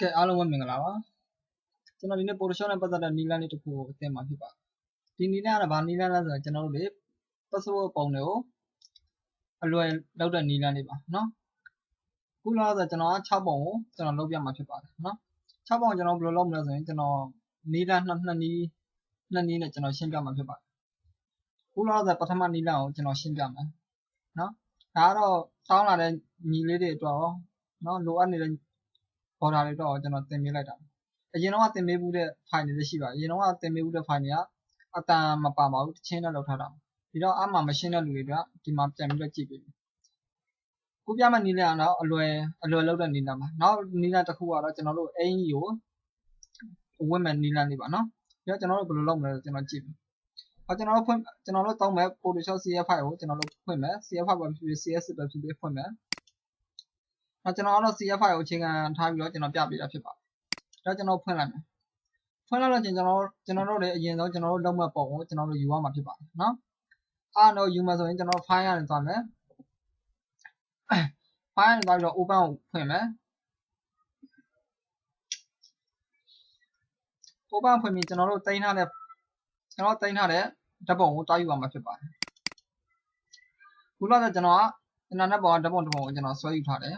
ကဲအားလုံးပဲမင်္ဂလာပါကျွန်တော်ဒီနေ့ Photoshop နဲ့ပတ်သက်တဲ့နည်းလမ်းလေးတစ်ခုကိုအသင်ပါဖြစ်ပါတယ်ဒီနည်းလမ်းကတော့ဗာနည်းလမ်းလားဆိုတော့ကျွန်တော်တို့လေ password ပုံတွေကိုအလွယ်လောက်တဲ့နည်းလမ်းလေးပါနော်ခုလားဆိုတော့ကျွန်တော်6ပုံကိုကျွန်တော်လုပ်ပြမှာဖြစ်ပါတယ်နော်6ပုံကျွန်တော်ဘယ်လိုလုပ်မလဲဆိုရင်ကျွန်တော်နည်းလမ်းနှစ်နှစ်နည်းနှစ်နည်းနဲ့ကျွန်တော်ရှင်းပြမှာဖြစ်ပါတယ်ခုလားဆိုတော့ပထမနည်းလမ်းကိုကျွန်တော်ရှင်းပြမှာနော်ဒါကတော့တောင်းလာတဲ့ညီလေးတွေအတွက်ရောနော်လိုအပ်နေတဲ့ border တွေတော့ကျွန်တော်သင်ပေးလိုက်တာအရင်တော့သင်ပေးဘူးတဲ့ file တွေလည်းရှိပါတယ်အရင်တော့သင်ပေးဘူးတဲ့ file တွေကအတန်မပါပါဘူးတချင်းနဲ့လောက်ထားတာဒီတော့အမှမရှင်းတဲ့လူတွေကဒီမှာပြန်ပြီးတော့ကြည့်ပေးခုပြမယ့်နည်းလမ်းကတော့အလွယ်အလွယ်လောက်တဲ့နည်းလမ်းပါနောက်နည်းလမ်းတစ်ခုကတော့ကျွန်တော်တို့အင်ကြီးကိုဝတ်မဲ့နည်းလမ်းလေးပါနော်ပြီးတော့ကျွန်တော်တို့ဘယ်လိုလုပ်မလဲကျွန်တော်ကြည့်မယ်ဟောကျွန်တော်တို့ဖွင့်ကျွန်တော်တို့တောင်းမဲ့ Photoshop CF file ကိုကျွန်တော်တို့ဖွင့်မယ် CF file ပဲဖြစ်ဖြစ် CS ပဲဖြစ်ဖြစ်ဖွင့်မယ် အဲကျွန်တော်ကတော့ CF file ကိုအခြေခံထားပြီးတော့ကျွန်တော်ပြပေးတာဖြစ်ပါတယ်ဒါကျွန်တော်ဖွင့်လိုက်မယ်ဖွင့်လိုက်လို့ကျွန်တော်ကျွန်တော်တို့လည်းအရင်ဆုံးကျွန်တော်တို့လုံးမဲ့ပုံကိုကျွန်တော်တို့ယူရမှာဖြစ်ပါတယ်နော်အားတော့ယူမှာဆိုရင်ကျွန်တော် file ရတယ်သွားမယ် file ရတယ်သွားပြီးတော့ open ကိုဖွင့်မယ် open ဖွင့်ပြီးကျွန်တော်တို့တင်ထားတဲ့ကျွန်တော်တင်ထားတဲ့ဓာတ်ပုံကိုတွားယူရမှာဖြစ်ပါတယ်ခုလောက်ဆိုကျွန်တော်ကအင်တာနက်ပေါ်ကဓာတ်ပုံတစ်ပုံကိုကျွန်တော်ဆွဲယူထားတယ်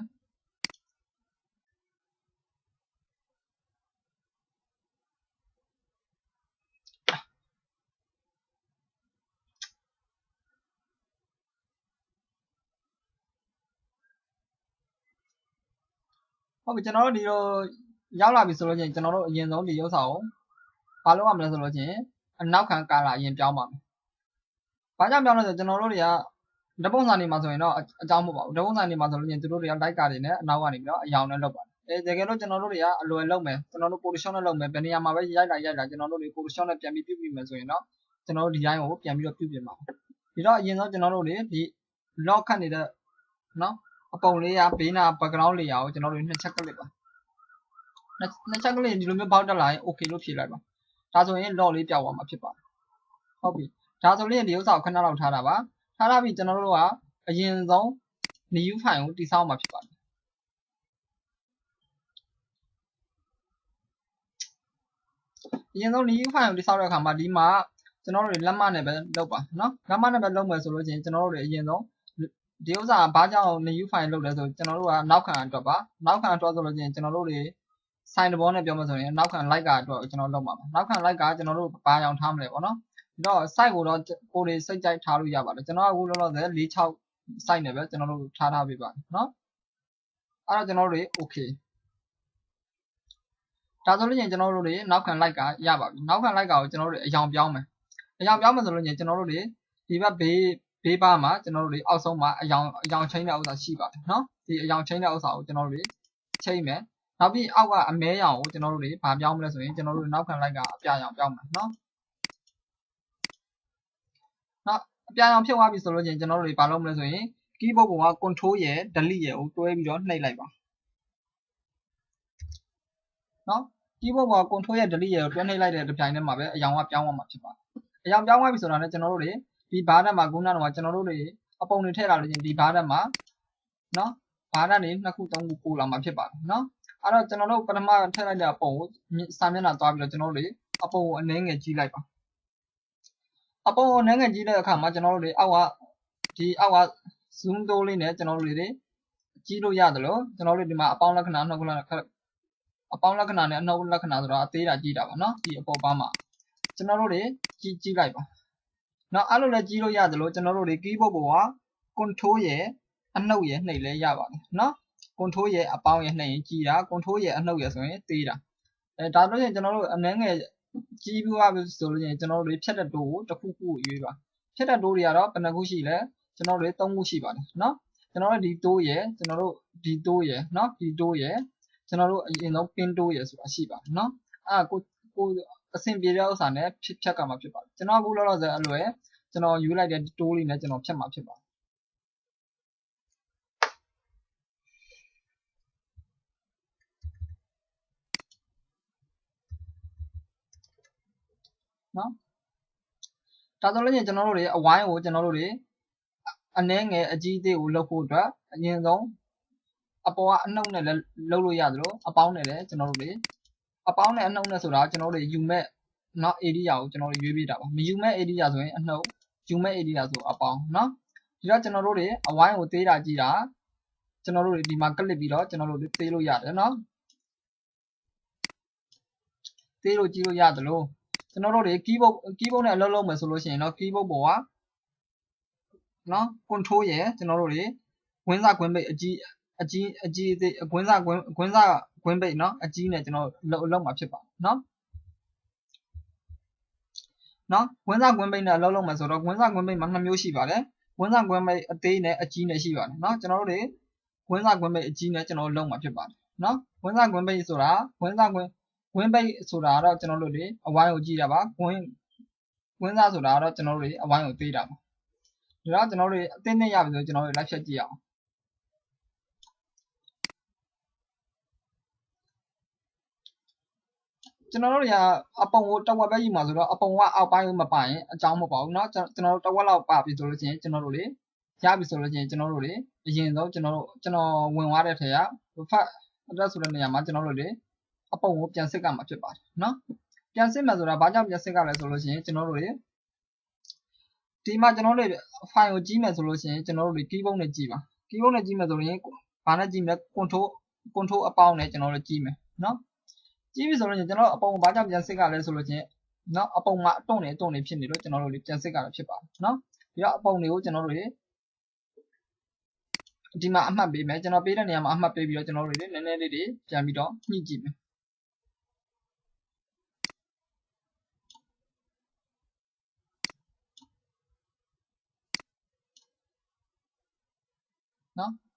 ဟုတ်ပြီကျွန်တော်တို့ဒီလိုရောက်လာပြီဆိုလို့ချင်းကျွန်တော်တို့အရင်ဆုံးဒီရုပ်စာကိုဘာလုပ်ရမလဲဆိုလို့ချင်းအနောက်ခံကာလာအရင်ပြောင်းပါမယ်။ဘာကြောင့်ပြောင်းလဲဆိုကျွန်တော်တို့တွေကဓပုံစံနေမှာဆိုရင်တော့အကြောင်းမဟုတ်ပါဘူး။ဓပုံစံနေမှာဆိုလို့ချင်းသူတို့တွေကလိုက်ကာတွေနဲ့အနောက်ကနေပြီးတော့အယောင်နဲ့လုပ်ပါတယ်။အဲတကယ်လို့ကျွန်တော်တို့တွေကအလွယ်လုပ်မယ်ကျွန်တော်တို့ Photoshop နဲ့လုပ်မယ်ဘယ်နေရာမှာပဲရိုက်လိုက်ရိုက်လိုက်ကျွန်တော်တို့တွေ Photoshop နဲ့ပြန်ပြီးပြုပြင်မယ်ဆိုရင်တော့ကျွန်တော်တို့ဒီဇိုင်းကိုပြန်ပြီးတော့ပြုပြင်ပါမယ်။ဒီတော့အရင်ဆုံးကျွန်တော်တို့တွေဒီ lock ခတ်နေတဲ့နော် အပုံလေးရဘေးနာ background လေးရကိုကျွန်တော်တို့နှစ်ချက်ကလစ်ပါနှစ်ချက်ကလစ်ဒီလိုမျိုးပေါက်တက်လာရင် okay လို့ဖြေလိုက်ပါဒါဆိုရင် log လေးပြောက်သွားမှာဖြစ်ပါတယ်ဟုတ်ပြီဒါဆိုရင်ဒီဥစ္စာကိုခဏလောက်ထားတာပါထားတာပြီကျွန်တော်တို့ကအရင်ဆုံး new file ကိုတိစောက်မှာဖြစ်ပါတယ်အရင်ဆုံး new file ကိုတိစောက်တဲ့အခါမှာဒီမှာကျွန်တော်တို့လက်မနဲ့ပဲလုပ်ပါနော်လက်မနဲ့ပဲလုပ်မယ်ဆိုလို့ချင်းကျွန်တော်တို့အရင်ဆုံး ဒီဥစ္စာဘာကြောင့် new file လုပ်လဲဆိုကျွန်တော်တို့ကနောက်ခံအတွက်ပါနောက်ခံအတွက်ဆိုလို့ချင်းကျွန်တော်တို့တွေ sign တဘောနဲ့ပြောမှဆိုရင်နောက်ခံ like ကအတွက်ကျွန်တော်လုပ်ပါမယ်နောက်ခံ like ကကျွန်တော်တို့ဘာအောင်ထားမလဲပေါ့နော်ဒီတော့ site ကိုတော့ကိုယ်တွေစိတ်ကြိုက်ထားလို့ရပါတယ်ကျွန်တော်ကအခုလောလောဆယ်4 6 site နဲ့ပဲကျွန်တော်တို့ထားထားပေးပါတယ်နော်အဲ့တော့ကျွန်တော်တို့တွေ okay ဒါဆိုလို့ရင်ကျွန်တော်တို့တွေနောက်ခံ like ကရပါပြီနောက်ခံ like ကိုကျွန်တော်တို့တွေအယောင်ပြောင်းမယ်အယောင်ပြောင်းမယ်ဆိုလို့ရင်ကျွန်တော်တို့တွေဒီဘက်ဘေး ဘေးပါမှာကျွန်တော်တို့တွေအောက်ဆုံးမှာအယောင်အယောင်ချင်းတဲ့ဥစ္စာရှိပါတယ်နော်ဒီအယောင်ချင်းတဲ့ဥစ္စာကိုကျွန်တော်တို့တွေချိန်မယ်နောက်ပြီးအောက်ကအမဲရောင်ကိုကျွန်တော်တို့တွေဗာပြောင်းမလဲဆိုရင်ကျွန်တော်တို့နောက်ခံလိုက်ကအပြရောင်ပြောင်းမှာနော်နော်အပြရောင်ဖြစ်သွားပြီဆိုလို့ချင်းကျွန်တော်တို့တွေဗာလုပ်မလဲဆိုရင် keyboard ပေါ်က control ရယ် delete ရယ်ကိုတွဲပြီးတော့နှိပ်လိုက်ပါနော် keyboard ပေါ်က control ရယ် delete ရယ်ကိုတွဲနှိပ်လိုက်တဲ့တစ်ပြိုင်တည်းမှာပဲအရောင်ကပြောင်းသွားမှာဖြစ်ပါတယ်အရောင်ပြောင်းသွားပြီဆိုတာနဲ့ကျွန်တော်တို့တွေ ဒီဘားနက်မှာခုနကတော့ကျွန်တော်တို့တွေအပုံတွေထည့်လာလို့ချင်းဒီဘားနက်မှာနော်ဘားနက်နေနှစ်ခုသုံးခုပို့လာမှာဖြစ်ပါတယ်နော်အဲ့တော့ကျွန်တော်တို့ပထမထည့်လိုက်တဲ့အပုံကိုစာမျက်နှာသွားပြီးတော့ကျွန်တော်တို့တွေအပုံကိုအနည်းငယ်ကြီးလိုက်ပါအပေါ်အနှံငယ်ကြီးတဲ့အခါမှာကျွန်တော်တို့တွေအောက်ကဒီအောက်က zoom တိုးလေးနဲ့ကျွန်တော်တို့တွေကြီးလို့ရတယ်လို့ကျွန်တော်တို့ဒီမှာအပေါင်းလက္ခဏာနှုတ်လက္ခဏာအပေါင်းလက္ခဏာနဲ့အနှုတ်လက္ခဏာဆိုတော့အသေးတာကြီးတာပါနော်ဒီအပေါ်ပါမှာကျွန်တော်တို့တွေကြီးကြီးလိုက်ပါ နော်အဲ့လိုလဲကြီးလို့ရတယ်လို့ကျွန်တော်တို့တွေ keyboard ပေါ်က control ရဲ့အနှုတ်ရဲ့နှိပ်လဲရပါတယ်နော် control ရဲ့အပေါင်းရဲ့နှိပ်ရင်ကြီးတာ control ရဲ့အနှုတ်ရဲ့ဆိုရင်သေးတာအဲဒါလို့ရင်ကျွန်တော်တို့အနှဲငယ်ကြီးပြီးသွားပြီဆိုလို့ရင်ကျွန်တော်တို့တွေဖြတ်တဲ့တိုးကိုတစ်ခုခုရွေးပါဖြတ်တဲ့တိုးတွေကတော့ဘယ်နှခုရှိလဲကျွန်တော်တို့သုံးခုရှိပါတယ်နော်ကျွန်တော်တို့ဒီတိုးရဲ့ကျွန်တော်တို့ဒီတိုးရဲ့နော်ဒီတိုးရဲ့ကျွန်တော်တို့အရင်ဆုံး pin တိုးရဲ့ဆိုတာရှိပါတယ်နော်အဲ့ကိုကို အဆင်ပြေတဲ့ဥစ္စာနဲ့ဖြတ်ဖြတ်ကမှာဖြစ်ပါတယ်ကျွန်တော်အခုလောလောဆယ်အလွယ်ကျွန်တော်ယူလိုက်တဲ့တိုးလေးနဲ့ကျွန်တော်ဖြတ်မှာဖြစ်ပါတယ်နော်ဒါဆိုလို့ရှိရင်ကျွန်တော်တို့တွေအဝိုင်းကိုကျွန်တော်တို့တွေအနှဲငယ်အကြီးသေးကိုလုပ်ဖို့အတွက်အရင်ဆုံးအပေါ်ကအနှုတ်နဲ့လည်းလုပ်လို့ရသလိုအပေါင်းနဲ့လည်းကျွန်တော်တို့တွေ အပေါင်းနဲ့အနှုတ်နဲ့ဆိုတာကျွန်တော်တို့ယူမဲ့နော် area ကိုကျွန်တော်တို့ရွေးပြတာပါမယူမဲ့ area ဆိုရင်အနှုတ်ယူမဲ့ area ဆိုအပေါင်းနော်ဒီတော့ကျွန်တော်တို့တွေအဝိုင်းကိုသေးတာကြည့်တာကျွန်တော်တို့တွေဒီမှာကလစ်ပြီးတော့ကျွန်တော်တို့သေးလို့ရတယ်နော်သေးလို့ကြည့်လို့ရတယ်လို့ကျွန်တော်တို့တွေ keyboard keyboard နဲ့အလုပ်လုပ်မယ်ဆိုလို့ရှိရင်တော့ keyboard ပေါ်ကနော် control ရယ်ကျွန်တော်တို့တွေကွင်းစာကွင်းပိတ်အကြီးအကြီးအကြီးအသေးကွင်းစာကွင်းကွင်းစာ ကွင်းပိတ်เนาะအကြီးနဲ့ကျွန်တော်လောက်လောက်မှာဖြစ်ပါเนาะเนาะကွင်းစားကွင်းပိတ်နဲ့အလောက်လောက်မှာဆိုတော့ကွင်းစားကွင်းပိတ်မှာနှစ်မျိုးရှိပါတယ်ကွင်းစားကွင်းပိတ်အသေးနဲ့အကြီးနဲ့ရှိပါတယ်เนาะကျွန်တော်တို့တွေကွင်းစားကွင်းပိတ်အကြီးနဲ့ကျွန်တော်လောက်မှာဖြစ်ပါတယ်เนาะကွင်းစားကွင်းပိတ်ဆိုတာကွင်းစားကွင်းကွင်းပိတ်ဆိုတာတော့ကျွန်တော်တို့တွေအဝိုင်းကိုကြည့်တာပါကွင်းကွင်းစားဆိုတာတော့ကျွန်တော်တို့တွေအဝိုင်းကိုသေးတာပါဒါတော့ကျွန်တော်တို့အသိနဲ့ရပြီဆိုကျွန်တော်တို့လိုက်ဖြတ်ကြည့်အောင် ကျွန်တော်တို့တွေကအပုံကိုတဝက်ပဲယူမှာဆိုတော့အပုံကအောက်ပိုင်းမပိုင်အကြောင်းမပေါ့ဘူးเนาะကျွန်တော်တို့တဝက်လောက်ပါပြီဆိုလို့ချင်းကျွန်တော်တို့တွေရပြီဆိုလို့ချင်းကျွန်တော်တို့တွေအရင်ဆုံးကျွန်တော်တို့ကျွန်တော်ဝင်သွားတဲ့ထဲကဖတ်အတွက်ဆိုတဲ့နေရာမှာကျွန်တော်တို့တွေအပုံကိုပြန်စစ်ကမှာဖြစ်ပါတယ်เนาะပြန်စစ်မှာဆိုတာဘာကြောင့်ပြန်စစ်ကလဲဆိုလို့ချင်းကျွန်တော်တို့တွေဒီမှာကျွန်တော်တို့ file ကိုကြီးမယ်ဆိုလို့ချင်းကျွန်တော်တို့တွေ keyboard နဲ့ကြီးပါ keyboard နဲ့ကြီးမယ်ဆိုရင်ဘာနဲ့ကြီးမလဲ control control အပေါင်းနဲ့ကျွန်တော်တို့ကြီးမယ်เนาะ ကြည့်ပြီဆိုလို့ကျွန်တော်အပုံဘာကြောင့်ပြန်စစ်ကလဲဆိုလို့ချင်းနော်အပုံမှာအတွန့်နေအတွန့်နေဖြစ်နေလို့ကျွန်တော်တို့လေပြန်စစ်ကတာဖြစ်ပါတယ်နော်ပြီးတော့အပုံတွေကိုကျွန်တော်တို့လေဒီမှာအမှတ်ပေးမယ်ကျွန်တော်ပေးတဲ့နေရာမှာအမှတ်ပေးပြီးတော့ကျွန်တော်တို့လေနည်းနည်းလေးတွေပြန်ပြီးတော့ညှိကြည့်မယ်နော်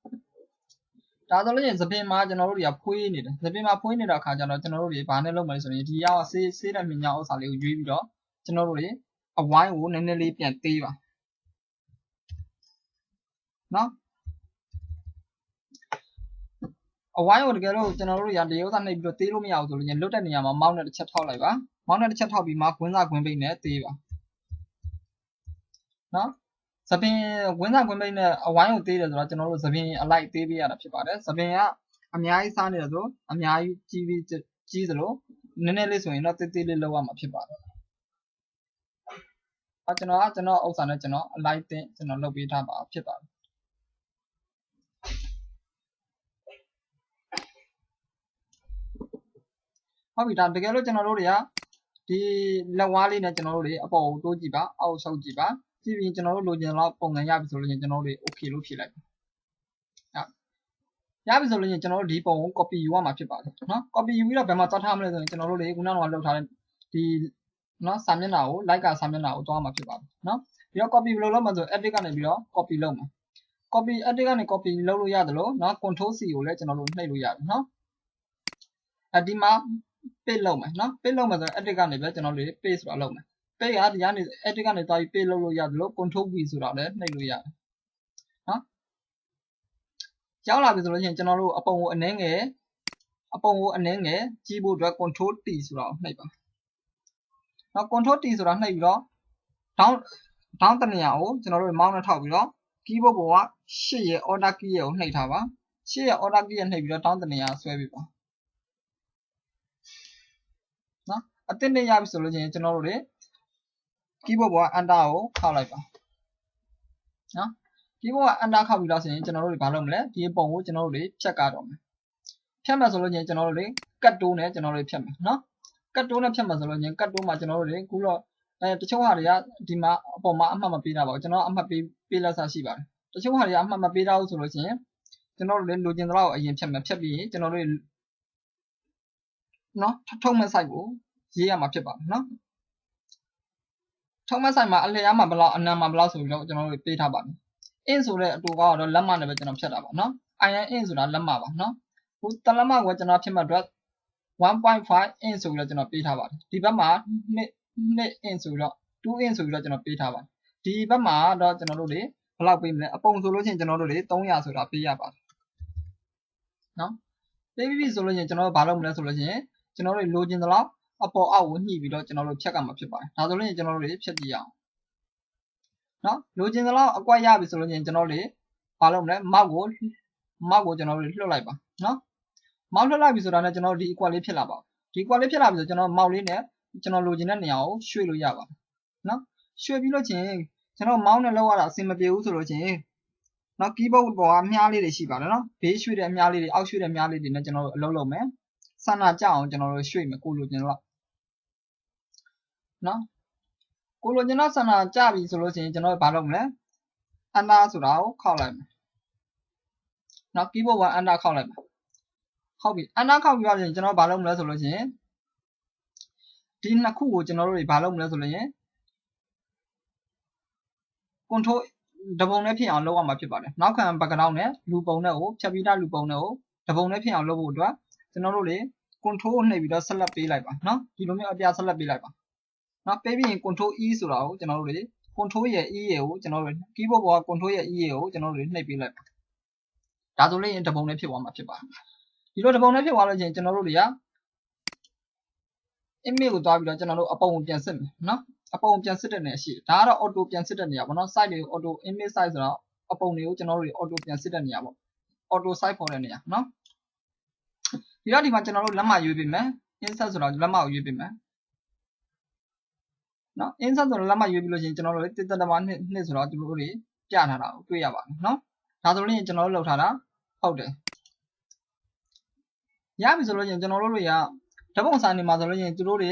ဒါဆိုလို့ရှိရင်သပင်မှာကျွန်တော်တို့တွေကဖွေးနေတယ်သပင်မှာဖွေးနေတဲ့အခါကျတော့ကျွန်တော်တို့တွေဘာနဲ့လုပ်မလဲဆိုရင်ဒီရောက်ဆေးဆေးတဲ့မြညာဥစ္စာလေးကိုရွေးပြီးတော့ကျွန်တော်တို့တွေအဝိုင်းကိုနည်းနည်းလေးပြန်သေးပါနော်အဝိုင်းကိုတကယ်လို့ကျွန်တော်တို့တွေကတရုပ်သားနှိပ်ပြီးတော့သေးလို့မရဘူးဆိုလို့ရင်လွတ်တဲ့နေရာမှာမောင်းနဲ့တစ်ချက်ထောက်လိုက်ပါမောင်းနဲ့တစ်ချက်ထောက်ပြီးမှခွင်းစားခွင်းပိတ်နဲ့သေးပါနော် သပင်ဝင်းစားခွင်းပိတ်နဲ့အဝိုင်းကိုသေးတယ်ဆိုတော့ကျွန်တော်တို့သပင်အလိုက်သေးပေးရတာဖြစ်ပါတယ်သပင်ကအများကြီးစားနေတယ်ဆိုအများကြီးကြီးပြီးကြီးသလိုနည်းနည်းလေးဆိုရင်တော့တေးသေးလေးလောက်ရမှာဖြစ်ပါတယ်အဲကျွန်တော်ကကျွန်တော်ဥစ္စာနဲ့ကျွန်တော်အလိုက်တင်ကျွန်တော်လုပ်ပေးထားပါဖြစ်ပါတယ်ဟုတ်ပြီဒါတကယ်လို့ကျွန်တော်တို့တွေကဒီလက်ဝါးလေးနဲ့ကျွန်တော်တို့တွေအပေါ်ကိုတိုးကြည့်ပါအောက်ဆုပ်ကြည့်ပါ ကြည့်ပြီးကျွန်တော်တို့လိုချင်တော့ပုံစံရပြီဆိုလို့ရင်ကျွန်တော်တို့တွေ okay လို့ဖြည့်လိုက်ပါရပြီဆိုလို့ရင်ကျွန်တော်တို့ဒီပုံကို copy ယူရမှာဖြစ်ပါတယ်နော် copy ယူပြီးတော့ဘယ်မှာသွားထားမလဲဆိုရင်ကျွန်တော်တို့တွေခုနကလောက်ထားတဲ့ဒီနော်စာမျက်နှာကို like ကစာမျက်နှာကိုသွားမှာဖြစ်ပါတယ်နော်ပြီးတော့ copy ဘယ်လိုလုပ်မလဲဆို edit ကနေပြီးတော့ copy လုပ်မှာ copy edit ကနေ copy လုပ်လို့ရတယ်လို့နော် control C ကိုလည်းကျွန်တော်တို့နှိပ်လို့ရတယ်နော်အဲဒီမှာ paste လုပ်မယ်နော် paste လုပ်မယ်ဆိုရင် edit ကနေပဲကျွန်တော်တို့ paste ဆိုတာလုပ်မယ် paste ကဒီကနေ edit ကနေသွားပြီး paste လုပ်လို့ရတယ်လို့ control V ဆိုတာလည်းနှိပ်လို့ရတယ်နော်ရောက်လာပြီဆိုလို့ရှိရင်ကျွန်တော်တို့အပုံကိုအနှဲငယ်အပုံကိုအနှဲငယ်ကြီးဖို့အတွက် control T ဆိုတာကိုနှိပ်ပါနော် control T ဆိုတာနှိပ်ပြီးတော့ down down တနေရာကိုကျွန်တော်တို့မောင်းနဲ့ထောက်ပြီးတော့ keyboard ပေါ်က8ရဲ့ order key ရဲ့ကိုနှိပ်ထားပါ8ရဲ့ order key ရဲ့နှိပ်ပြီးတော့ down တနေရာဆွဲပေးပါနော်အသစ်နဲ့ရပြီဆိုလို့ချင်းကျွန်တော်တို့တွေ keyboard ပေါ်က enter ကိုခောက်လိုက်ပါနော် keyboard က enter ခောက်ပြီးတော့ဆိုရင်ကျွန်တော်တို့တွေဘာလုပ်မလဲဒီပုံကိုကျွန်တော်တို့တွေဖြတ်ကားတော့မယ်ဖြတ်မှဆိုလို့ချင်းကျွန်တော်တို့တွေ cut တိုးနဲ့ကျွန်တော်တို့ဖြတ်မယ်နော် cut တိုးနဲ့ဖြတ်မှဆိုလို့ချင်း cut တိုးမှာကျွန်တော်တို့တွေခုတော့အဲတချို့ဟာတွေကဒီမှာအပေါ်မှာအမှတ်မပေးတာပါဘူးကျွန်တော်အမှတ်ပေးပေးလက်စားရှိပါတယ်တချို့ဟာတွေကအမှတ်မပေးတော့ဘူးဆိုလို့ချင်းကျွန်တော်တို့လည်းလိုချင်သလောက်အရင်ဖြတ်မယ်ဖြတ်ပြီးရင်ကျွန်တော်တို့နော်ထုံးမဲ့ site ကိုရေးရမှာဖြစ်ပါတယ်နော် ထုံးမဲ့ site မှာအလျားမှာဘယ်လောက်အနံမှာဘယ်လောက်ဆိုပြီးတော့ကျွန်တော်တို့ပေးထားပါမယ် in ဆိုတဲ့အတူကတော့လက်မနဲ့ပဲကျွန်တော်ဖြတ်တာပါနော် in in ဆိုတာလက်မပါနော်ဟိုတလက်မကိုကျွန်တော်ဖြစ်မဲ့အတွက်1.5 in ဆိုပြီးတော့ကျွန်တော်ပေးထားပါတယ်ဒီဘက်မှာ2 2 in ဆိုပြီးတော့2 in ဆိုပြီးတော့ကျွန်တော်ပေးထားပါတယ်ဒီဘက်မှာတော့ကျွန်တော်တို့တွေဘယ်လောက်ပေးမလဲအပုံဆိုလို့ရှိရင်ကျွန်တော်တို့တွေ300ဆိုတာပေးရပါတယ်နော်ပေးပြီးပြီဆိုလို့ရှိရင်ကျွန်တော်တို့ဘာလုပ်မလဲဆိုလို့ရှိရင်ကျွန်တော်တို့လိုချင်သလောက် အပေါ်အောက်ကိုညှိပြီးတော့ကျွန်တော်တို့ဖြတ်ကမှာဖြစ်ပါတယ်ဒါဆိုလို့ရှိရင်ကျွန်တော်တို့တွေဖြတ်ကြည့်ရအောင်နော်လိုချင်သလောက်အကွက်ရပြီဆိုလို့ရှိရင်ကျွန်တော်တို့ဘာလုပ်မလဲမောက်ကိုမောက်ကိုကျွန်တော်တို့လွှတ်လိုက်ပါနော်မောက်လွှတ်လိုက်ပြီဆိုတာနဲ့ကျွန်တော်တို့ဒီ equal လေးဖြစ်လာပါဒီ equal လေးဖြစ်လာပြီဆိုကျွန်တော်မောက်လေးနဲ့ကျွန်တော်လိုချင်တဲ့နေရာကိုရွှေ့လို့ရပါတယ်နော်ရွှေ့ပြီးလို့ချင်းကျွန်တော်မောက်နဲ့လောက်ရတာအဆင်မပြေဘူးဆိုလို့ချင်းနော် keyboard ပေါ်ကအမြားလေးတွေရှိပါတယ်နော်ဘေးရွှေ့တဲ့အမြားလေးတွေအောက်ရွှေ့တဲ့အမြားလေးတွေနဲ့ကျွန်တော်တို့အလုပ်လုပ်မယ်ဆန္ဒကြအောင်ကျွန်တော်တို့ရွှေ့မယ်ကိုလိုချင်တော့ နော်ကိုလိုချင်တော့ဆန္ဒကြပြီဆိုလို့ချင်းကျွန်တော်တို့ဘာလုပ်မလဲအန္တာဆိုတာကိုခောက်လိုက်မယ်နော် keyboard ကအန္တာခောက်လိုက်ပါဟုတ်ပြီအန္တာခောက်ပြီးတော့ကျွန်တော်ဘာလုပ်မလဲဆိုလို့ချင်းဒီနှစ်ခုကိုကျွန်တော်တို့တွေဘာလုပ်မလဲဆိုလို့ရင် control တပုံနဲ့ဖြစ်အောင်လုပ်ရမှာဖြစ်ပါတယ်နောက်ခံ background နဲ့လူပုံနဲ့ကိုဖြတ်ပြီးသားလူပုံနဲ့ကိုတပုံနဲ့ဖြစ်အောင်လုပ်ဖို့အတွက်ကျွန်တော်တို့တွေ control နှိပ်ပြီးတော့ select ပေးလိုက်ပါနော်ဒီလိုမျိုးအပြ select ပေးလိုက်ပါ နော်ပေးပြီးရင် control e ဆိုတာကိုကျွန်တော်တို့တွေ control ရဲ့ e ရဲ့ကိုကျွန်တော်တို့ keyboard ပေါ်က control ရဲ့ e ရဲ့ကိုကျွန်တော်တို့တွေနှိပ်ပေးလိုက်ပါဒါဆိုလို့ရင်တပုံနဲ့ဖြစ်သွားမှာဖြစ်ပါတယ်ဒီလိုတပုံနဲ့ဖြစ်သွားလို့ချင်းကျွန်တော်တို့တွေက image ကိုတွားပြီးတော့ကျွန်တော်တို့အပုံကိုပြန်စစ်မယ်နော်အပုံပြန်စစ်တဲ့နေရာရှိဒါကတော့ auto ပြန်စစ်တဲ့နေရာပေါ့နော် site တွေကို auto image site ဆိုတော့အပုံတွေကိုကျွန်တော်တို့ auto ပြန်စစ်တဲ့နေရာပေါ့ auto site ခေါ်တဲ့နေရာနော်ဒီတော့ဒီမှာကျွန်တော်တို့လက်မရွေးပေးမယ် insert ဆိုတော့လက်မကိုရွေးပေးမယ် နော် insert ဆိုတော့လက်မရွေးပြီးလို့ရှိရင်ကျွန်တော်တို့တစ်သက်တမနှစ်နှစ်ဆိုတော့ဒီလိုတွေပြထားတာကိုတွေ့ရပါတယ်နော်ဒါဆိုလို့ရင်ကျွန်တော်တို့လောက်ထားတာဟုတ်တယ်ရပြီဆိုလို့ရှိရင်ကျွန်တော်တို့တွေကဓပုံစာနေမှာဆိုလို့ရှိရင်သူတို့တွေ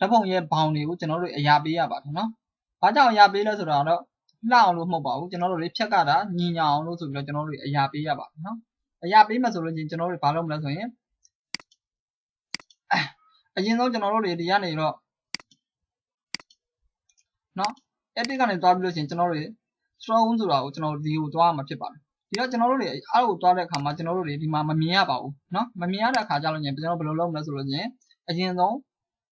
ဓပုံရဲ့ဘောင်တွေကိုကျွန်တော်တို့အရာပေးရပါတယ်နော်။ဘာကြောင့်အရာပေးလဲဆိုတာတော့လှအောင်လို့မဟုတ်ပါဘူးကျွန်တော်တို့တွေဖြက်ကတာညီညာအောင်လို့ဆိုပြီးတော့ကျွန်တော်တို့အရာပေးရပါတယ်နော်။အရာပေးမှဆိုလို့ချင်းကျွန်တော်တို့ဘာလုပ်မလဲဆိုရင်အရင်ဆုံးကျွန်တော်တို့တွေဒီကနေတော့ နော် edit ကနေတွားပြီးလို့ချင်းကျွန်တော်တို့ strong ဆိုတာကိုကျွန်တော်တို့ဒီကိုတွားမှာဖြစ်ပါတယ်ဒီတော့ကျွန်တော်တို့တွေအားကိုတွားတဲ့အခါမှာကျွန်တော်တို့တွေဒီမှာမမြင်ရပါဘူးเนาะမမြင်ရတဲ့အခါကျတော့ညကျွန်တော်ဘယ်လိုလုပ်မလဲဆိုလို့ညအရင်ဆုံး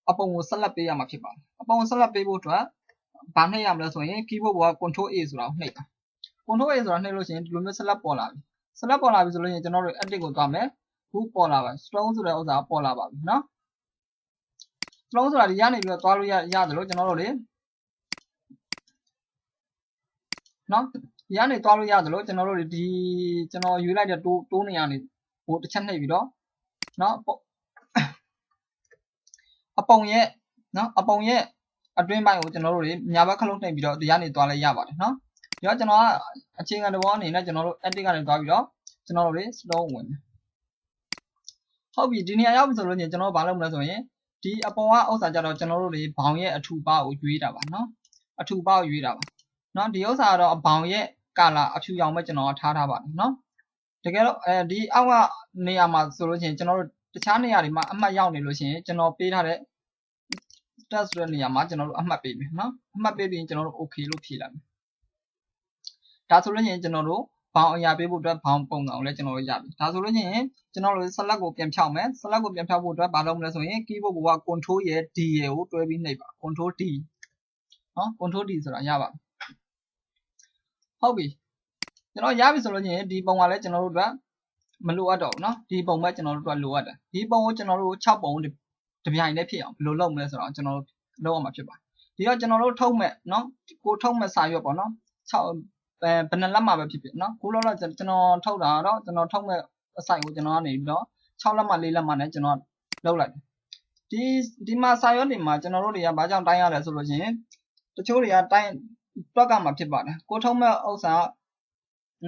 အပုံကိုဆက်လက်ပေးရမှာဖြစ်ပါတယ်အပုံဆက်လက်ပေးဖို့အတွက်ဘာနှိပ်ရမလဲဆိုရင် keyboard ပေါ်က control A ဆိုတာကိုနှိပ်တာ control A ဆိုတာနှိပ်လို့ရှိရင်ဒီလိုမျိုးဆက်လက်ပေါ်လာပြီဆက်လက်ပေါ်လာပြီဆိုလို့ရင်ကျွန်တော်တို့ edit ကိုသွားမယ်ခုပေါ်လာပါ strong ဆိုတဲ့ဥစ္စာပေါ်လာပါပြီเนาะ strong ဆိုတာဒီရနေပြီးတော့သွားလို့ရရတယ်လို့ကျွန်တော်တို့လေ နော်ဒီကနေသွားလို့ရတယ်လို့ကျွန်တော်တို့ဒီကျွန်တော်ယူလိုက်တဲ့တိုးတိုးနေရနေဟိုတစ်ချက်နှိပ်ပြီးတော့နော်အပုံရဲ့နော်အပုံရဲ့အတွင်းပိုင်းကိုကျွန်တော်တို့တွေညာဘက်ခလုတ်နှိပ်ပြီးတော့ဒီကနေသွားလဲရပါတယ်နော်ဒီတော့ကျွန်တော်ကအခြေခံသဘောအနေနဲ့ကျွန်တော်တို့ edit ကနေသွားပြီးတော့ကျွန်တော်တို့တွေ slow ဝင်မယ်ဟုတ်ပြီဒီနေရာရောက်ပြီဆိုလို့ညကျွန်တော်ဘာလုပ်မလဲဆိုရင်ဒီအပေါ်ကဥစ္စာကြတော့ကျွန်တော်တို့တွေဘောင်ရဲ့အထူပါကိုရွေးတာပါနော်အထူပါကိုရွေးတာပါ နော်ဒီဥစ္စာကတော့အဘောင်ရဲ့ကာလာအဖြူရောင်ပဲကျွန်တော်ထားထားပါတယ်နော်တကယ်တော့အဲဒီအောက်ကနေရာမှာဆိုလို့ရှိရင်ကျွန်တော်တို့တခြားနေရာတွေမှာအမှတ်ရောက်နေလို့ရှိရင်ကျွန်တော်ပေးထားတဲ့ test ဆိုတဲ့နေရာမှာကျွန်တော်တို့အမှတ်ပေးမယ်နော်အမှတ်ပေးပြီးရင်ကျွန်တော်တို့ okay လို့ဖြေလိုက်မယ်ဒါဆိုလို့ရှိရင်ကျွန်တော်တို့ဘောင်အရာပေးဖို့အတွက်ဘောင်ပုံစံကိုလည်းကျွန်တော်တို့ရပြီဒါဆိုလို့ရှိရင်ကျွန်တော်တို့ select ကိုပြန်ဖြောက်မယ် select ကိုပြန်ဖြောက်ဖို့အတွက်ဘာလုပ်မလဲဆိုရင် keyboard က control ရဲ့ D ရဲ့ကိုတွဲပြီးနှိပ်ပါ control D နော် control D ဆိုတာရပါပြီ ဟုတ်ပြီကျွန်တော်ရပြီဆိုလို့ချင်းဒီပုံကလည်းကျွန်တော်တို့အတွက်မလိုအပ်တော့ဘူးเนาะဒီပုံပဲကျွန်တော်တို့အတွက်လိုအပ်တယ်ဒီပုံကိုကျွန်တော်တို့6ပုံတပြိုင်တည်းဖြစ်အောင်ဘယ်လိုလုပ်မလဲဆိုတော့ကျွန်တော်တို့လုပ်အောင်မှာဖြစ်ပါတယ်ဒီတော့ကျွန်တော်တို့ထုတ်မဲ့เนาะကိုထုတ်မဲ့စာရွက်ပေါ့เนาะ6ဘယ်ဘယ်နှလက်မှာပဲဖြစ်ဖြစ်เนาะကိုလောလောကျွန်တော်ထုတ်တာတော့ကျွန်တော်ထုတ်မဲ့အဆိုင်ကိုကျွန်တော်ကနေပြီးတော့6လက်မှာ4လက်မှာနဲ့ကျွန်တော်လုပ်လိုက်ဒီဒီမှာစာရွက်တွေမှာကျွန်တော်တို့တွေကဘာကြောင့်တိုင်းရလဲဆိုလို့ချင်းတချို့တွေကတိုင်း တွက်ကမှာဖြစ်ပါတယ်ကိုထုံးမဲ့ဥစ္စာ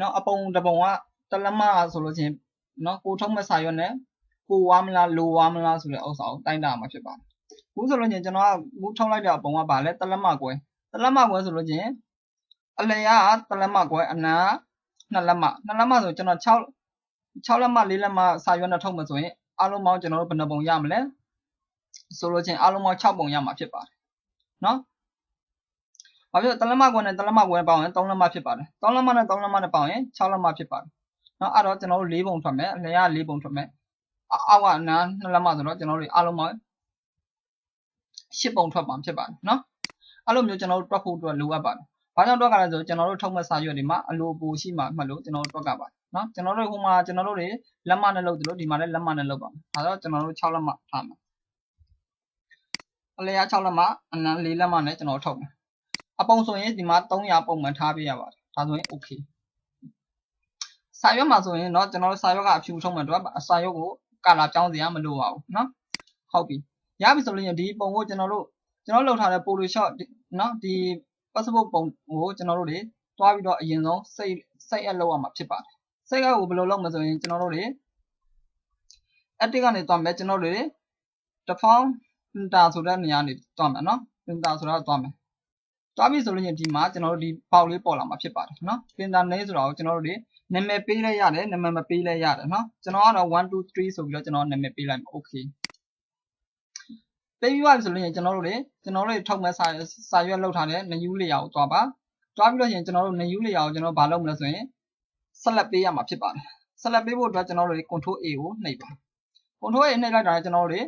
နော်အပုံတပုံကတလမဆိုလို့ချင်းနော်ကိုထုံးမဲ့စာရွက်နဲ့ကိုဝါမလားလိုဝါမလားဆိုတဲ့ဥစ္စာကိုတိုင်းတာမှာဖြစ်ပါတယ်ခုဆိုလို့ချင်းကျွန်တော်ကခုထုံးလိုက်တဲ့အပုံကဘာလဲတလမကွယ်တလမကွယ်ဆိုလို့ချင်းအလျာတလမကွယ်အနာနှစ်လက်မနှစ်လက်မဆိုကျွန်တော်6 6လက်မ4လက်မစာရွက်နဲ့ထုတ်မှဆိုရင်အားလုံးပေါင်းကျွန်တော်တို့ဘယ်နှပုံရမလဲဆိုလို့ချင်းအားလုံးပေါင်း6ပုံရမှာဖြစ်ပါတယ်နော်။ ဘာဖြစ်လို့တလက်မကွန်းနဲ့တလက်မကွန်းပေါင်းရင်3လက်မဖြစ်ပါတယ်။3လက်မနဲ့3လက်မနဲ့ပေါင်းရင်6လက်မဖြစ်ပါတယ်။နော်အဲ့တော့ကျွန်တော်တို့၄ပုံထွက်မယ်။အလျား၄ပုံထွက်မယ်။အောက်ကနာ2လက်မဆိုတော့ကျွန်တော်တို့အားလုံးပေါင်း8ပုံထွက်ပါဖြစ်ပါတယ်နော်။အဲ့လိုမျိုးကျွန်တော်တို့တွက်ဖို့အတွက်လိုအပ်ပါတယ်။ဘာကြောင့်တွက်ကလဲဆိုကျွန်တော်တို့ထုတ်မဲ့စာရွက်တွေမှာအလိုပိုရှိမှမှတ်လို့ကျွန်တော်တို့တွက်ကပါတယ်နော်ကျွန်တော်တို့ဟိုမှာကျွန်တော်တို့တွေလက်မနဲ့လုပ်တယ်လို့ဒီမှာလည်းလက်မနဲ့လုပ်ပါမယ်ဒါတော့ကျွန်တော်တို့6လက်မထားမယ်အလျား6လက်မအနံ4လက်မနဲ့ကျွန်တော်ထုတ်မယ် အပုံဆိုရင်ဒီမှာ300ပုံမှန်ထားပေးရပါတယ်ဒါဆိုရင် okay စာရွက်မှာဆိုရင်เนาะကျွန်တော်တို့စာရွက်ကအဖြူထုံးမှတော့စာရွက်ကိုကာလာပြောင်းစရာမလိုပါဘူးเนาะဟုတ်ပြီရပြီဆိုလို့ရင်ဒီပုံကိုကျွန်တော်တို့ကျွန်တော်လုပ်ထားတဲ့ photo shot เนาะဒီ passport ပုံကိုကျွန်တော်တို့တွေတွားပြီးတော့အရင်ဆုံးစိတ်စိတ်အပ်လုပ်ရမှာဖြစ်ပါတယ်စိတ်အပ်ကိုဘယ်လိုလုပ်မလဲဆိုရင်ကျွန်တော်တို့တွေ edit ကနေတွားမယ်ကျွန်တော်တို့တွေ default printer ဆိုတဲ့နေရာနေတွားမယ်เนาะ printer ဆိုတာတွားမယ် သွားပြီဆိုလို့ရင်ဒီမှာကျွန်တော်တို့ဒီပေါက်လေးပေါ်လာမှာဖြစ်ပါတယ်နော်ပင်တာနည်းဆိုတာကိုကျွန်တော်တို့ဒီနာမည်ပေးလိုက်ရတယ်နာမည်မပေးလိုက်ရတယ်နော်ကျွန်တော်ကတော့1 2 3ဆိုပြီးတော့ကျွန်တော်နာမည်ပေးလိုက်မှာ okay ပေးပြီးပါပြီဆိုလို့ရင်ကျွန်တော်တို့လေကျွန်တော်တို့ထုတ်မဲ့စာစာရွက်လောက်ထားတဲ့နယူးလေယာကိုသွားပါသွားပြီးလို့ရင်ကျွန်တော်တို့နယူးလေယာကိုကျွန်တော်ဘာလုပ်မလဲဆိုရင်ဆက်လက်ပေးရမှာဖြစ်ပါတယ်ဆက်လက်ပေးဖို့အတွက်ကျွန်တော်တို့လေ control A ကိုနှိပ်ပါ control A နှိပ်လိုက်တာကျွန်တော်တို့လေ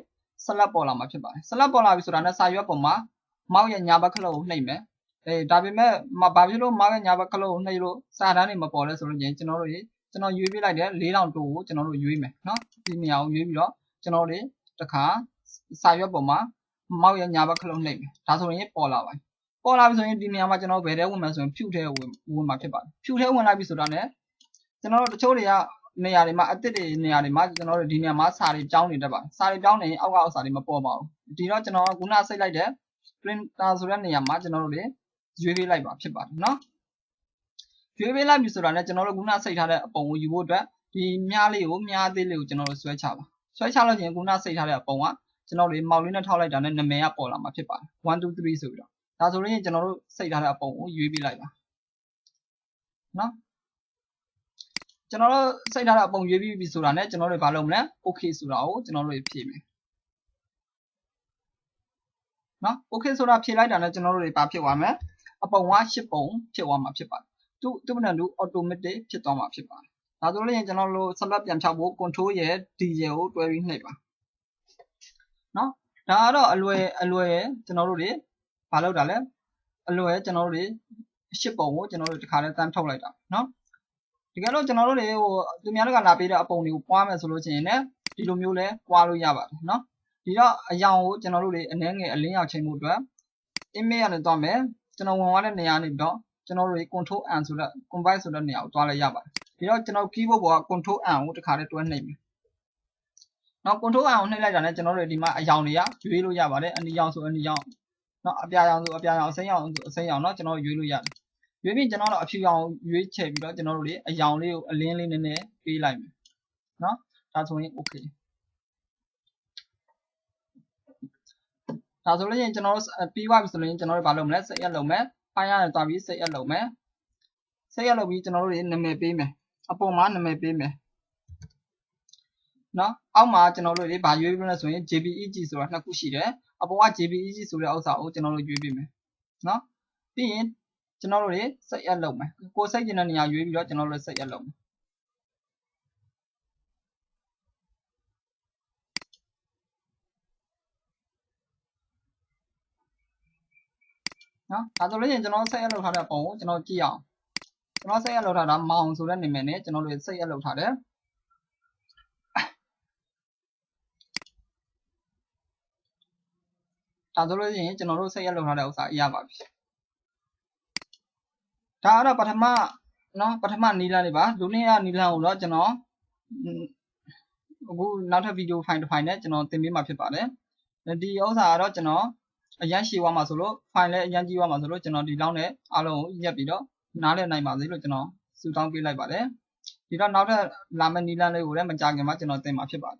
ဆက်လက်ပေါ်လာမှာဖြစ်ပါတယ်ဆက်လက်ပေါ်လာပြီဆိုတာနဲ့စာရွက်ပေါ်မှာမောက်ရဲ့ညာဘက်ခလုတ်ကိုနှိပ်မယ် အဲဒါပေမဲ့ဘာဖြစ်လို့မကညာဘက်ကလုံးနှိပ်လို့စာတန်းတွေမပေါ်လဲဆိုလို့ရင်ကျွန်တော်တို့ရေကျွန်တော်ရွေးပြလိုက်တဲ့4000တိုးကိုကျွန်တော်တို့ရွေးမယ်နော်ဒီနေရာကိုရွေးပြီးတော့ကျွန်တော်တို့တခါစာရွက်ပေါ်မှာမောက်ရညာဘက်ကလုံးနှိပ်မယ်ဒါဆိုရင်ပေါ်လာပါပေါ်လာပြီဆိုရင်ဒီနေရာမှာကျွန်တော်ဘယ်တဲဝင်မှဆိုရင်ဖြူထဲဝင်ဝင်မှာဖြစ်ပါတယ်ဖြူထဲဝင်လိုက်ပြီဆိုတော့ ਨੇ ကျွန်တော်တို့တချို့တွေကနေရာတွေမှာအစ်စ်တွေနေရာတွေမှာကျွန်တော်တို့ဒီနေရာမှာစာတွေကြောင်းနေတတ်ပါစာတွေကြောင်းနေရင်အောက်ကအောက်စာတွေမပေါ်ပါဘူးဒီတော့ကျွန်တော်ကခုနစိတ်လိုက်တဲ့ printer ဆိုတဲ့နေရာမှာကျွန်တော်တို့လေ ရွေးပေးလိုက်မှာဖြစ်ပါတယ်နော်ရွေးပေးလိုက်ပြီဆိုတာနဲ့ကျွန်တော်တို့ခုနစိတ်ထားတဲ့အပုံကိုယူဖို့အတွက်ဒီမြားလေးကိုမြားသေးလေးကိုကျွန်တော်တို့ဆွဲချပါဆွဲချလို့ချင်းခုနစိတ်ထားတဲ့အပုံကကျွန်တော်တို့မောက်လေးနဲ့ထောက်လိုက်တာနဲ့နာမည်ကပေါ်လာမှာဖြစ်ပါတယ်1 2 3ဆိုပြီးတော့ဒါဆိုရင်ကျွန်တော်တို့စိတ်ထားတဲ့အပုံကိုရွေးပေးလိုက်ပါနော်ကျွန်တော်တို့စိတ်ထားတဲ့အပုံရွေးပြီးပြီဆိုတာနဲ့ကျွန်တော်တို့ဘာလုပ်မလဲ okay ဆိုတာကိုကျွန်တော်တို့ဖြည့်မယ်နော် okay ဆိုတာဖြည့်လိုက်တာနဲ့ကျွန်တော်တို့တွေဘာဖြစ်သွားမလဲ အပုံက8ပုံဖြစ်သွားမှာဖြစ်ပါတယ်သူသူ့ဘဏ္ဍူ automatic ဖြစ်သွားမှာဖြစ်ပါတယ်ဒါဆိုလို့ရင်ကျွန်တော်တို့ဆက်လက်ပြန်ဖြောက်ဖို့ control ရဲ့ D ရဲ့ကိုတွဲပြီးနှိပ်ပါနော်ဒါကတော့အလွယ်အလွယ်ကျွန်တော်တို့တွေဘာလုပ်တာလဲအလွယ်ကျွန်တော်တို့တွေရှစ်ပုံကိုကျွန်တော်တို့ဒီခါလဲတန်းထုတ်လိုက်တာနော်တကယ်လို့ကျွန်တော်တို့တွေဟိုသူများတို့ကလာပေးတဲ့အပုံတွေကိုပွားမယ်ဆိုလို့ရှိရင်လည်းဒီလိုမျိုးလဲပွားလို့ရပါတယ်နော်ဒီတော့အယောင်ကိုကျွန်တော်တို့တွေအနှဲငယ်အလင်းရောက်ချိန်မှုအတွက် image ကနေတော့မယ် ကျွန်တော်ဝင်သွားတဲ့နေရာနေပြီးတော့ကျွန်တော်တို့ control n ဆိုတဲ့ combine ဆိုတဲ့နေရာကိုသွားလိုက်ရပါတယ်ဒါတော့ကျွန်တော် keyboard ပေါ်က control n ကိုတစ်ခါတည်းတွဲနှိပ်မယ်နောက် control n ကိုနှိပ်လိုက်တာနဲ့ကျွန်တော်တို့ဒီမှာအယောင်တွေကရွေးလို့ရပါတယ်အနီရောင်ဆိုအနီရောင်နော်အပြာရောင်ဆိုအပြာရောင်အစိမ်းရောင်ဆိုအစိမ်းရောင်နော်ကျွန်တော်ရွေးလို့ရတယ်ရွေးပြီးကျွန်တော်တို့အဖြူရောင်ရွေးချယ်ပြီးတော့ကျွန်တော်တို့လေအယောင်လေးကိုအလင်းလေးနည်းနည်းပေးလိုက်မယ်နော်ဒါဆိုရင် okay ဒါဆိုလို့ရင်ကျွန်တော်တို့ပြီးသွားပြီဆိုရင်ကျွန်တော်တို့ဘာလုပ်မလဲစိတ်ရက်လုပ်မယ်ဖိုင်ရနဲ့တွားပြီးစိတ်ရက်လုပ်မယ်စိတ်ရက်လုပ်ပြီးကျွန်တော်တို့တွေနာမည်ပေးမယ်အပေါ်မှာနာမည်ပေးမယ်နော်အောက်မှာကျွန်တော်တို့တွေဘာရွေးပြလဲဆိုရင် JPEG ဆိုတာနှစ်ခုရှိတယ်အပေါ်က JPEG ဆိုတဲ့ဥစ္စာကိုကျွန်တော်တို့ရွေးပေးမယ်နော်ပြီးရင်ကျွန်တော်တို့တွေစိတ်ရက်လုပ်မယ်ကိုစိတ်ကျင်တဲ့နေရာရွေးပြီးတော့ကျွန်တော်တို့စိတ်ရက်လုပ်မယ် နော်ဒါဆိုလို့ရင်ကျွန်တော်ဆက်ရက်လောက်ထားတဲ့ပုံကိုကျွန်တော်ကြည့်အောင်ကျွန်တော်ဆက်ရက်လောက်ထားတာမောင်ဆိုတဲ့နာမည်နဲ့ကျွန်တော်တို့ဆက်ရက်လောက်ထားတယ်ဒါဆိုလို့ရှိရင်ကျွန်တော်တို့ဆက်ရက်လောက်ထားတဲ့ဥစ္စာရပါပြီဒါကတော့ပထမနော်ပထမနီလန်းလေးပါလူနှစ်ရနီလန်းကိုတော့ကျွန်တော်အခုနောက်ထပ်ဗီဒီယိုဖိုင်တစ်ဖိုင်နဲ့ကျွန်တော်သင်ပေးမှာဖြစ်ပါတယ်ဒီဥစ္စာကတော့ကျွန်တော် အရန်ရှည်သွားမှာဆိုလို့ file လည်းအရန်ကြီးသွားမှာဆိုလို့ကျွန်တော်ဒီလောက်နဲ့အားလုံးကိုရက်ပြီးတော့နားလည်နိုင်ပါစေလို့ကျွန်တော်စုတောင်းပေးလိုက်ပါတယ်ဒီတော့နောက်ထပ်လာမယ့်နီလန်းလေးကိုလည်းမကြခင်မှာကျွန်တော်သင်မှာဖြစ်ပါတယ်